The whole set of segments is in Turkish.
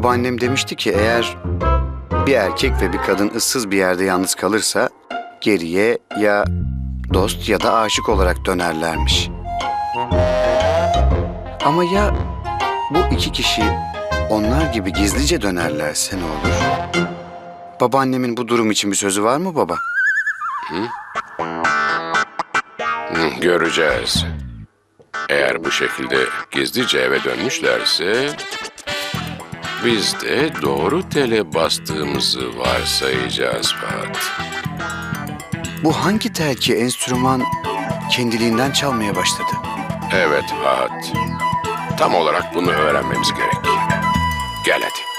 Babaannem demişti ki eğer bir erkek ve bir kadın ıssız bir yerde yalnız kalırsa geriye ya dost ya da aşık olarak dönerlermiş. Ama ya bu iki kişi onlar gibi gizlice dönerlerse ne olur? Babaannemin bu durum için bir sözü var mı baba? Hı, Göreceğiz. Eğer bu şekilde gizlice eve dönmüşlerse... ...biz de doğru tele bastığımızı varsayacağız Fuat. Bu hangi tel ki enstrüman kendiliğinden çalmaya başladı? Evet Fuat. Tam olarak bunu öğrenmemiz gerek. Gel hadi.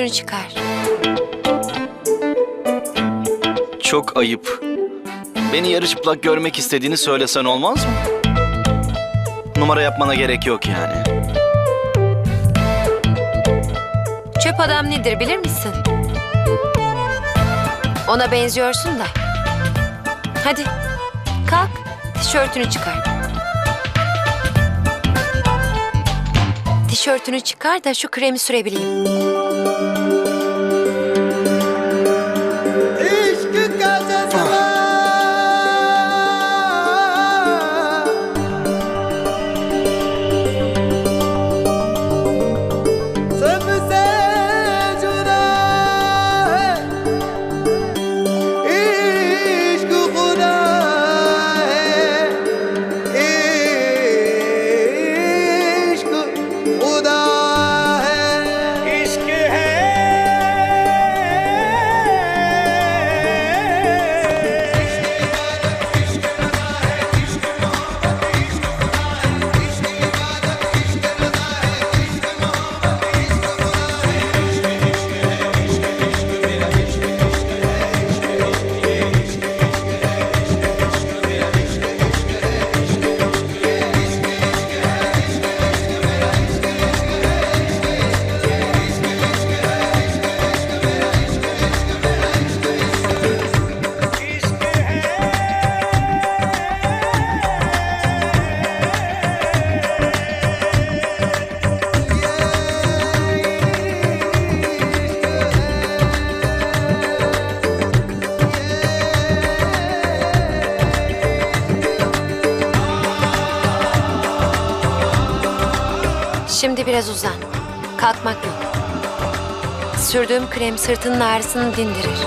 Tişörtünü çıkar. Çok ayıp. Beni yarı çıplak görmek istediğini söylesen olmaz mı? Numara yapmana gerek yok yani. Çöp adam nedir bilir misin? Ona benziyorsun da. Hadi kalk tişörtünü çıkar. Tişörtünü çıkar da şu kremi sürebileyim. biraz uzan. Kalkmak yok. Sürdüğüm krem sırtının ağrısını dindirir.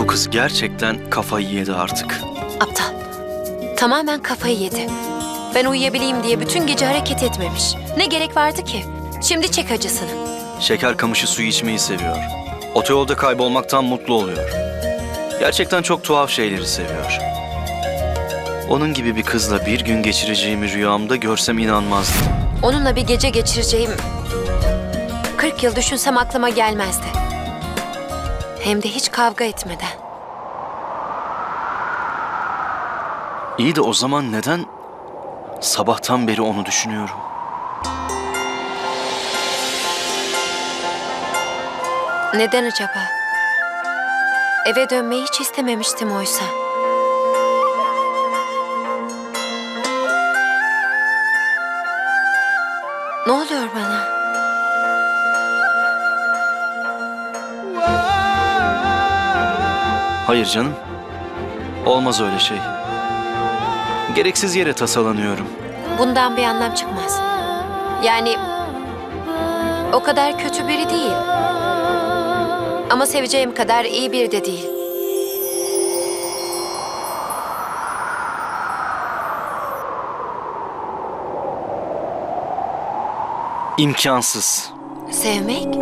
Bu kız gerçekten kafayı yedi artık. Aptal. Tamamen kafayı yedi. Ben uyuyabileyim diye bütün gece hareket etmemiş. Ne gerek vardı ki? Şimdi çek acısını. Şeker kamışı suyu içmeyi seviyor. Otoyolda kaybolmaktan mutlu oluyor. Gerçekten çok tuhaf şeyleri seviyor. Onun gibi bir kızla bir gün geçireceğimi rüyamda görsem inanmazdım. Onunla bir gece geçireceğim... 40 yıl düşünsem aklıma gelmezdi. Hem de hiç kavga etmeden. İyi de o zaman neden sabahtan beri onu düşünüyorum? Neden acaba? Eve dönmeyi hiç istememiştim oysa. Ne oluyor bana? Hayır canım. Olmaz öyle şey. Gereksiz yere tasalanıyorum. Bundan bir anlam çıkmaz. Yani o kadar kötü biri değil. Ama seveceğim kadar iyi biri de değil. İmkansız. Sevmek?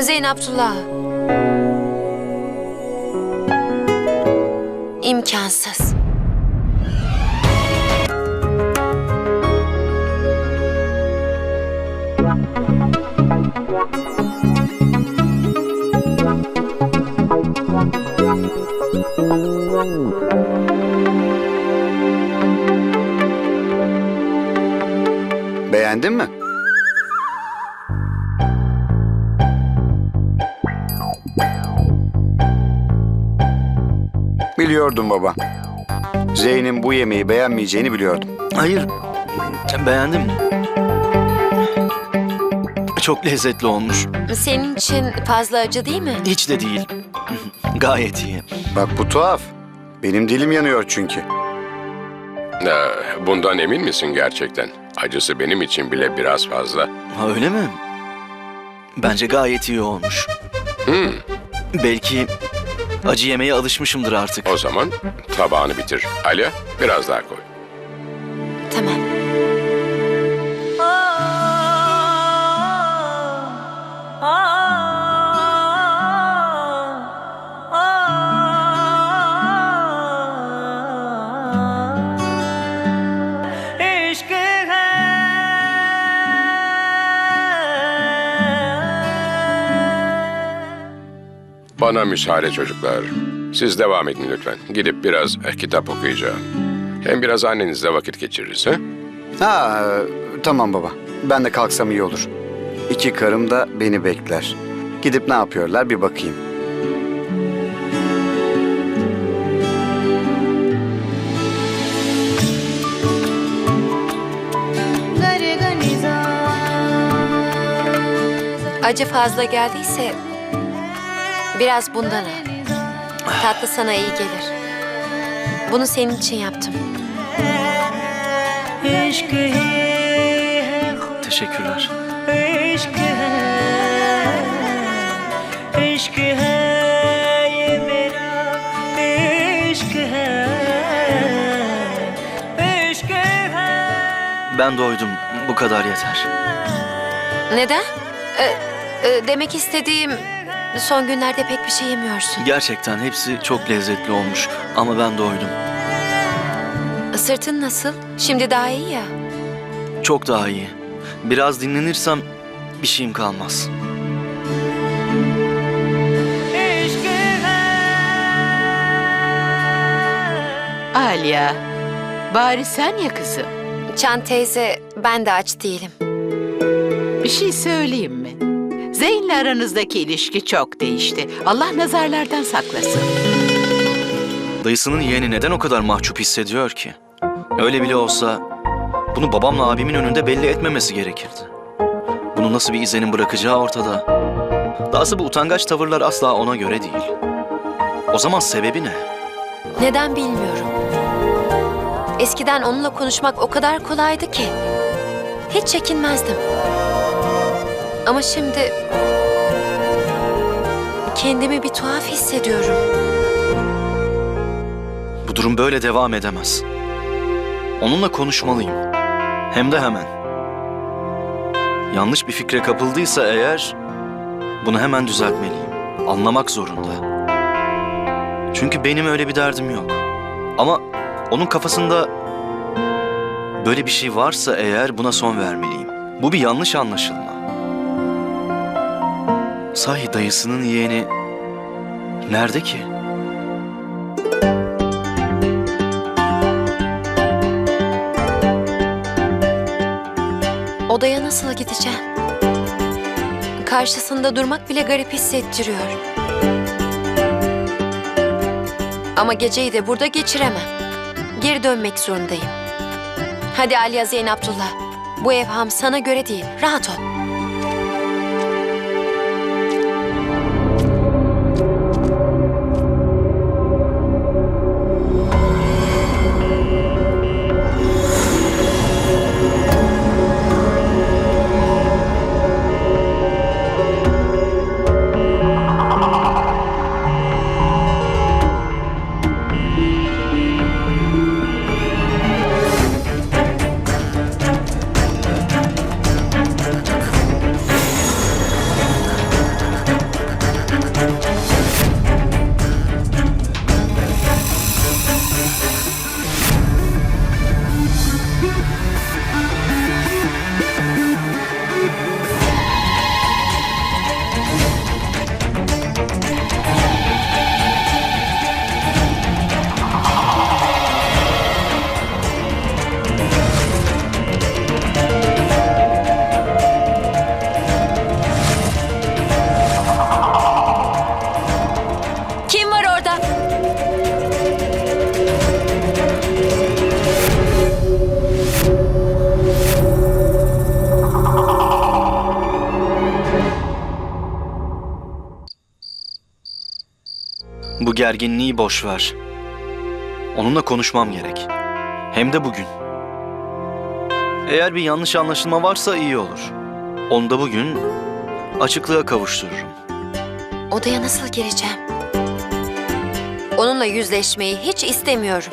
Zeyn Abdullah. İmkansız. Beğendin mi? Biliyordum baba. Zeyn'in bu yemeği beğenmeyeceğini biliyordum. Hayır. Beğendim. Çok lezzetli olmuş. Senin için fazla acı değil mi? Hiç de değil. Gayet iyi. Bak bu tuhaf. Benim dilim yanıyor çünkü. Ee, bundan emin misin gerçekten? Acısı benim için bile biraz fazla. Ha öyle mi? Bence gayet iyi olmuş. Hmm, Belki acı yemeye alışmışımdır artık. o zaman tabağını bitir. Alya, biraz daha koy. Tamam. Bana müsaade çocuklar. Siz devam edin lütfen. Gidip biraz eh, kitap okuyacağım. Hem biraz annenizle vakit geçiririz. Ha e, tamam baba. Ben de kalksam iyi olur. İki karım da beni bekler. Gidip ne yapıyorlar bir bakayım. Acı fazla geldiyse Biraz bundan al. Tatlı sana iyi gelir. Bunu senin için yaptım. Teşekkürler. Ben doydum. Bu kadar yeter. Neden? Ee, e, demek istediğim Son günlerde pek bir şey yemiyorsun. Gerçekten hepsi çok lezzetli olmuş ama ben doydum. Sırtın nasıl? Şimdi daha iyi ya. Çok daha iyi. Biraz dinlenirsem bir şeyim kalmaz. Alia, bari sen ya kızım. Çan teyze, ben de aç değilim. Bir şey söyleyeyim mi? Zeyn'le aranızdaki ilişki çok değişti. Allah nazarlardan saklasın. Dayısının yeğeni neden o kadar mahcup hissediyor ki? Öyle bile olsa bunu babamla abimin önünde belli etmemesi gerekirdi. Bunu Bunun nasıl bir izlenim bırakacağı ortada. Dahası bu utangaç tavırlar asla ona göre değil. O zaman sebebi ne? Neden bilmiyorum. Eskiden onunla konuşmak o kadar kolaydı ki. Hiç çekinmezdim. Ama şimdi kendimi bir tuhaf hissediyorum. Bu durum böyle devam edemez. Onunla konuşmalıyım. Hem de hemen. Yanlış bir fikre kapıldıysa eğer bunu hemen düzeltmeliyim. Anlamak zorunda. Çünkü benim öyle bir derdim yok. Ama onun kafasında böyle bir şey varsa eğer buna son vermeliyim. Bu bir yanlış anlaşılma. Sahi dayısının yeğeni nerede ki? Odaya nasıl gideceğim? Karşısında durmak bile garip hissettiriyor. Ama geceyi de burada geçiremem. Geri dönmek zorundayım. Hadi Aliya Zeyn Abdullah. Bu evham sana göre değil. Rahat ol. Gerginliği boş ver. Onunla konuşmam gerek. Hem de bugün. Eğer bir yanlış anlaşılma varsa iyi olur. Onu da bugün açıklığa kavuştururum. Odaya nasıl gireceğim? Onunla yüzleşmeyi hiç istemiyorum.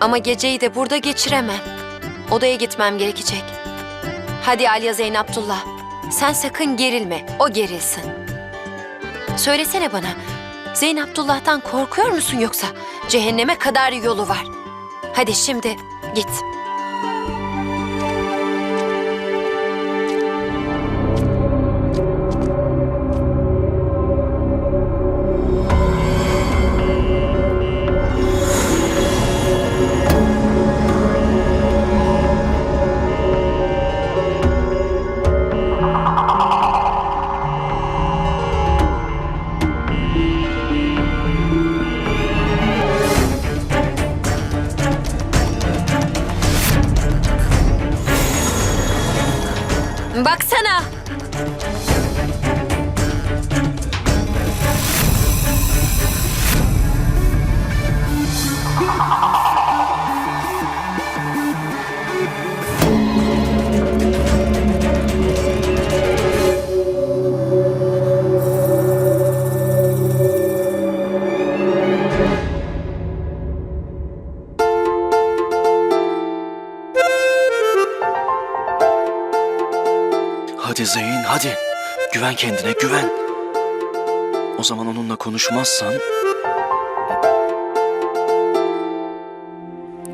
Ama geceyi de burada geçiremem. Odaya gitmem gerekecek. Hadi Aliya Zeyn Abdullah. Sen sakın gerilme. O gerilsin. Söylesene bana. Zeyn Abdullah'tan korkuyor musun yoksa? Cehenneme kadar yolu var. Hadi şimdi git. Baksana. Hadi. Güven kendine güven. O zaman onunla konuşmazsan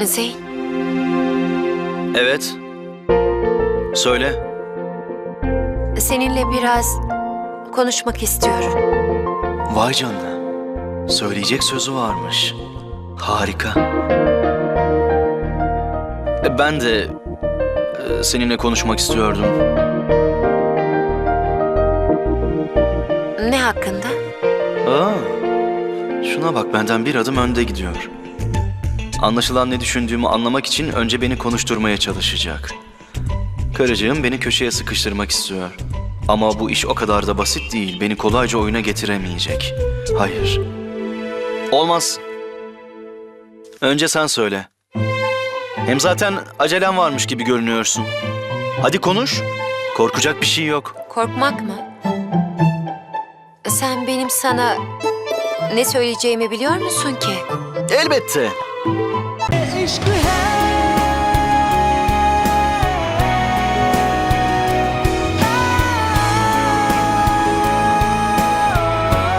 Zeyn, evet. Söyle. seninle biraz konuşmak istiyorum. Vay canına. Söyleyecek sözü varmış. Harika. E, Ben de e, seninle konuşmak istiyordum. Hakkında? Aa, şuna bak benden bir adım önde gidiyor. Anlaşılan ne düşündüğümü anlamak için önce beni konuşturmaya çalışacak. Karıcığım beni köşeye sıkıştırmak istiyor. Ama bu iş o kadar da basit değil. Beni kolayca oyuna getiremeyecek. Hayır. Olmaz. Önce sen söyle. Hem zaten acelen varmış gibi görünüyorsun. Hadi konuş. Korkacak bir şey yok. Korkmak mı? Sen benim sana ne söyleyeceğimi biliyor musun ki? Elbette.